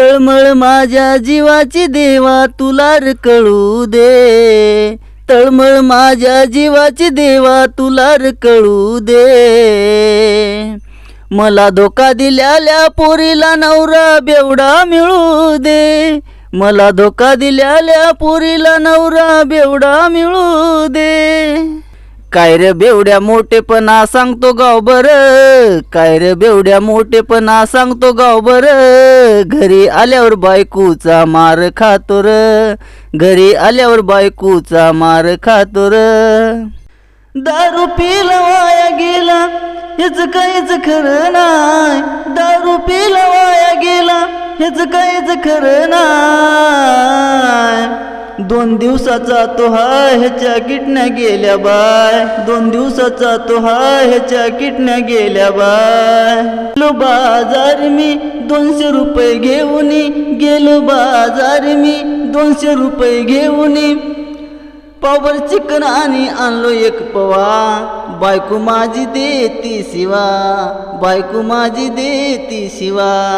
तळमळ माझ्या जीवाची देवा तुला कळू दे. तळमळ माझ्या जीवाची देवा तुला कळू दे. मला धोका दिल्याल्या पोरीला नवरा बेवडा मिळू दे. मला धोका दिल्याल्या पोरीला नवरा बेवडा मिळू दे. काय रे बेवड्या मोठेपणा सांगतो गाव बर? काय रे बेवड्या मोठेपणा सांगतो गाव बर? घरी आल्यावर बायकूचा मार खातो र. घरी आल्यावर बायकूचा मार खातो र. दारू पिला वाया गेला हेच काहीच खरं नाय दारू पिला वाया गेला हेच काहीच खरं नाही. दोन दिवसाचा तो हाय ह्याच्या किटण्या गेल्या बाय. दोन दिवसाचा तो हाय ह्याच्या किटण्या गेल्या बाय. गेलो बाजार मी दोनशे रुपये घेऊन गेलो बाजार मी दोनशे रुपये घेऊन. पावर चिकन आणि आणलो एक पवा. बायको माझी देती शिवा. बायको माझी देती शिवा.